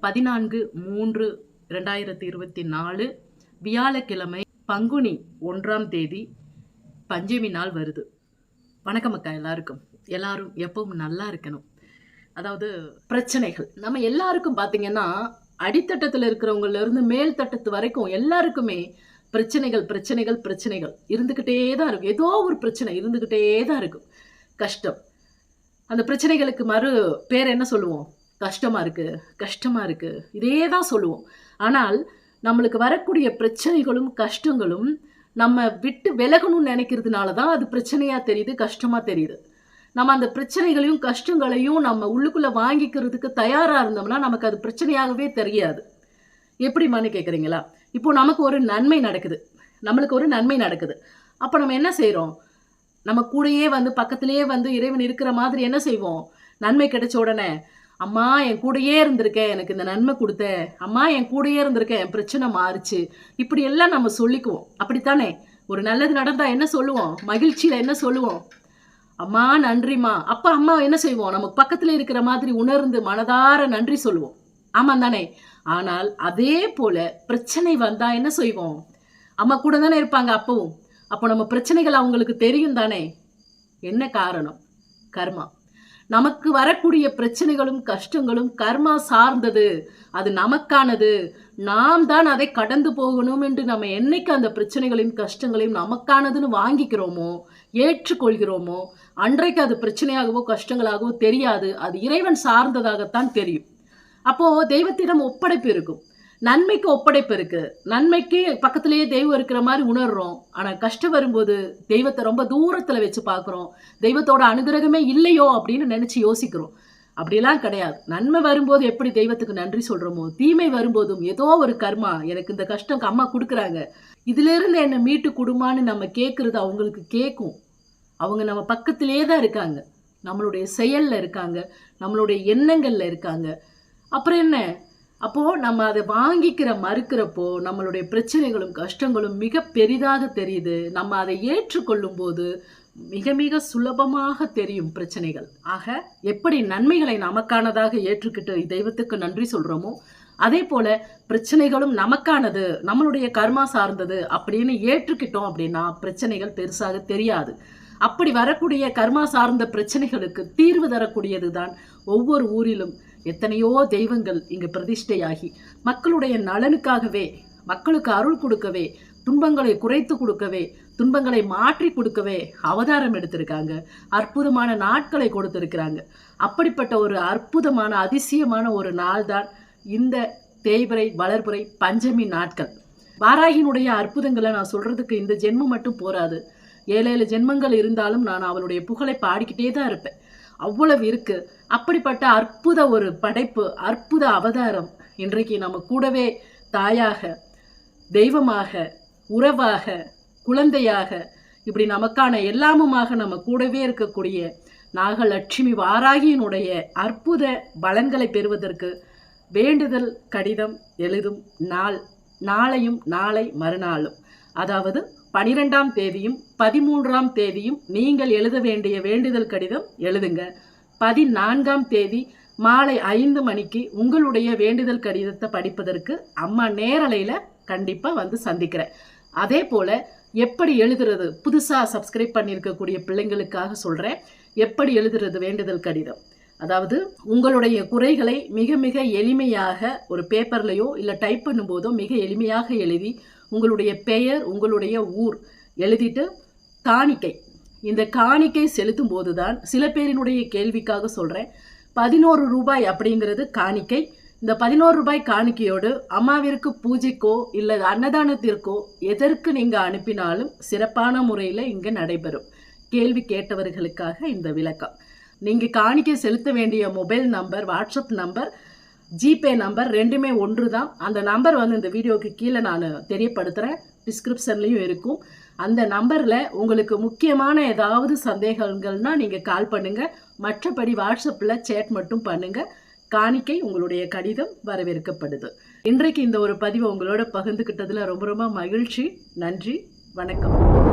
பதினான்கு மூன்று ரெண்டாயிரத்தி இருபத்தி நாலு வியாழக்கிழமை பங்குனி ஒன்றாம் தேதி பஞ்சமி நாள் வருது. வணக்கம் அக்கா எல்லாருக்கும். எல்லாரும் எப்பவும் நல்லா இருக்கணும். அதாவது பிரச்சனைகள். நம்ம எல்லாருக்கும் பார்த்தீங்கன்னா அடித்தட்டத்தில் இருக்கிறவங்கல இருந்து மேல் தட்டத்து வரைக்கும் எல்லாருக்குமே பிரச்சனைகள் பிரச்சனைகள் பிரச்சனைகள் இருந்துக்கிட்டே தான் இருக்கும். ஏதோ ஒரு பிரச்சனை இருந்துக்கிட்டே தான் இருக்கும். கஷ்டம். அந்த பிரச்சனைகளுக்கு மறு பேர் என்ன சொல்லுவோம்? கஷ்டமாக இருக்குது கஷ்டமாக இருக்குது இதே தான் சொல்லுவோம். ஆனால் நம்மளுக்கு வரக்கூடிய பிரச்சனைகளும் கஷ்டங்களும் நம்ம விட்டு விலகணும்னு நினைக்கிறதுனால தான் அது பிரச்சனையாக தெரியுது கஷ்டமாக தெரியுது. நம்ம அந்த பிரச்சனைகளையும் கஷ்டங்களையும் நம்ம உள்ளுக்குள்ளே வாங்கிக்கிறதுக்கு தயாராக இருந்தோம்னா நமக்கு அது பிரச்சனையாகவே தெரியாது. எப்படிமான்னு கேட்குறீங்களா இப்போ நமக்கு ஒரு நன்மை நடக்குது. நம்மளுக்கு ஒரு நன்மை நடக்குது. அப்போ நம்ம என்ன செய்கிறோம் நம்ம கூடயே வந்து பக்கத்திலேயே வந்து இறைவன் இருக்கிற மாதிரி என்ன செய்வோம்? நன்மை கிடைச்ச உடனே அம்மா என் கூடயே இருந்திருக்கேன் எனக்கு இந்த நன்மை கொடுத்த. அம்மா என் கூடயே இருந்திருக்கேன் என் பிரச்சனை மாறுச்சு. இப்படி எல்லாம் நம்ம சொல்லிக்குவோம். அப்படித்தானே? ஒரு நல்லது நடந்தா என்ன சொல்லுவோம்? மகிழ்ச்சியில என்ன சொல்லுவோம்? அம்மா நன்றிம்மா. அப்பா அம்மா என்ன செய்வோம்? நமக்கு பக்கத்துல இருக்கிற மாதிரி உணர்ந்து மனதார நன்றி சொல்லுவோம். ஆமாம் தானே ஆனால் அதே போல பிரச்சனை வந்தா என்ன செய்வோம்? அம்மா கூட தானே இருப்பாங்க அப்பவும். அப்போ நம்ம பிரச்சனைகள் அவங்களுக்கு தெரியும் தானே? என்ன காரணம்? கர்மா. நமக்கு வரக்கூடிய பிரச்சனைகளும் கஷ்டங்களும் கர்மா சார்ந்தது. அது நமக்கானது. நாம் தான் அதை கடந்து போகணும் என்று நம்ம என்னைக்கு அந்த பிரச்சனைகளையும் கஷ்டங்களையும் நமக்கானதுன்னு வாங்கிக்கிறோமோ ஏற்றுக்கொள்கிறோமோ அன்றைக்கு அது பிரச்சனையாகவோ கஷ்டங்களாகவோ தெரியாது. அது இறைவன் சார்ந்ததாகத்தான் தெரியும். அப்போது தெய்வத்திடம் ஒப்படைப்பு இருக்கும். நன்மைக்கு ஒப்படைப்பு இருக்கு. நன்மைக்கு பக்கத்திலேயே தெய்வம் இருக்கிற மாதிரி உணர்றோம். ஆனால் கஷ்டம் வரும்போது தெய்வத்தை ரொம்ப தூரத்தில் வச்சு பார்க்குறோம். தெய்வத்தோட அனுகிரகமே இல்லையோ அப்படின்னு நினச்சி யோசிக்கிறோம். அப்படிலாம் கிடையாது. நன்மை வரும்போது எப்படி தெய்வத்துக்கு நன்றி சொல்கிறோமோ தீமை வரும்போதும் ஏதோ ஒரு கர்மா எனக்கு இந்த கஷ்டம் அம்மா கொடுக்குறாங்க. இதுலேருந்து என்னை மீட்டு கொடுமான்னு நம்ம கேட்குறது அவங்களுக்கு கேட்கும் அவங்க நம்ம பக்கத்திலே தான் இருக்காங்க. நம்மளுடைய செயலில் இருக்காங்க. நம்மளுடைய எண்ணங்களில் இருக்காங்க. அப்புறம் என்ன? அப்போ நம்ம அதை வாங்கிக்கிற மறுக்கிறப்போ நம்மளுடைய பிரச்சனைகளும் கஷ்டங்களும் மிக பெரிதாக தெரியுது. நம்ம அதை ஏற்றுக்கொள்ளும் போது மிக மிக சுலபமாக தெரியும் பிரச்சனைகள். ஆக எப்படி நன்மைகளை நமக்கானதாக ஏற்றுக்கிட்டு தெய்வத்துக்கு நன்றி சொல்றோமோ அதே போல பிரச்சனைகளும் நமக்கானது நம்மளுடைய கர்மா சார்ந்தது அப்படின்னு ஏற்றுக்கிட்டோம் அப்படின்னா பிரச்சனைகள் பெருசாக தெரியாது. அப்படி வரக்கூடிய கர்மா சார்ந்த பிரச்சனைகளுக்கு தீர்வு தரக்கூடியது தான் ஒவ்வொரு ஊரிலும் எத்தனையோ தெய்வங்கள் இங்கு பிரதிஷ்டையாகி மக்களுடைய நலனுக்காகவே மக்களுக்கு அருள் கொடுக்கவே துன்பங்களை குறைத்து கொடுக்கவே துன்பங்களை மாற்றி கொடுக்கவே அவதாரம் எடுத்திருக்காங்க. அற்புதமான நாட்களை கொடுத்திருக்கிறாங்க. அப்படிப்பட்ட ஒரு அற்புதமான அதிசயமான ஒரு நாள் தான் இந்த தேய்பிறை வளர்புரை பஞ்சமி நாட்கள். வாராகினுடைய அற்புதங்களை நான் சொல்றதுக்கு இந்த ஜென்மம் மட்டும் போராது ஏழு ஏழு ஜென்மங்கள் இருந்தாலும் நான் அவளுடைய புகழை பாடிக்கிட்டே தான் இருப்பேன். அவ்வளவு இருக்கு. அப்படிப்பட்ட அற்புத ஒரு படைப்பு அற்புத அவதாரம் இன்றைக்கு நம்ம கூடவே தாயாக தெய்வமாக உறவாக குழந்தையாக இப்படி நமக்கான எல்லாமுமாக நம்ம கூடவே இருக்கக்கூடிய நாகலட்சுமி வாராகியினுடைய அற்புத பலன்களை பெறுவதற்கு வேண்டுதல் கடிதம் எழுதும் நாள் நாளையும் நாளை மறுநாளும். அதாவது பனிரெண்டாம் தேதியும் பதிமூன்றாம் தேதியும் நீங்கள் எழுத வேண்டிய வேண்டுதல் கடிதம் எழுதுங்க. பதினான்காம் தேதி மாலை ஐந்து மணிக்கு உங்களுடைய வேண்டுதல் கடிதத்தை படிப்பதற்கு அம்மா நேரலையில் கண்டிப்பாக வந்து சந்திக்கிறேன். அதே போல் எப்படி எழுதுறது புதுசாக சப்ஸ்கிரைப் பண்ணியிருக்கக்கூடிய பிள்ளைங்களுக்காக சொல்கிறேன் எப்படி எழுதுறது வேண்டுதல் கடிதம்? அதாவது உங்களுடைய குறைகளை மிக மிக எளிமையாக ஒரு பேப்பர்லையோ இல்லை டைப் பண்ணும்போதோ மிக எளிமையாக எழுதி உங்களுடைய பெயர் உங்களுடைய ஊர் எழுதிட்டு காணிக்கை. இந்த காணிக்கை செலுத்தும் போது தான் சில பேரினுடைய கேள்விக்காக சொல்கிறேன் பதினோரு ரூபாய் அப்படிங்கிறது காணிக்கை. இந்த பதினோரு ரூபாய் காணிக்கையோடு அம்மாவிற்கு பூஜைக்கோ இல்லை அன்னதானத்திற்கோ எதற்கு நீங்கள் அனுப்பினாலும் சிறப்பான முறையில் இங்கே நடைபெறும். கேள்வி கேட்டவர்களுக்காக இந்த விளக்கம். நீங்கள் காணிக்கை செலுத்த வேண்டிய mobile number WhatsApp number GPay number ரெண்டுமே ஒன்று தான் அந்த நம்பர் வந்து இந்த வீடியோக்கு கீழே நான் தெரியப்படுத்துகிறேன் டிஸ்கிரிப்ஷன்லேயும் இருக்கும். அந்த நம்பரில் உங்களுக்கு முக்கியமான ஏதாவது சந்தேகங்கள்னா நீங்கள் கால் பண்ணுங்கள் மற்றபடி வாட்ஸ்அப்பில் சேட் மட்டும் பண்ணுங்கள் காணிக்கை உங்களுடைய கடிதம் வரவேற்கப்படுது. இன்றைக்கு இந்த ஒரு பதிவை உங்களோட பகிர்ந்துக்கிட்டதில் ரொம்ப ரொம்ப மகிழ்ச்சி. நன்றி. வணக்கம்.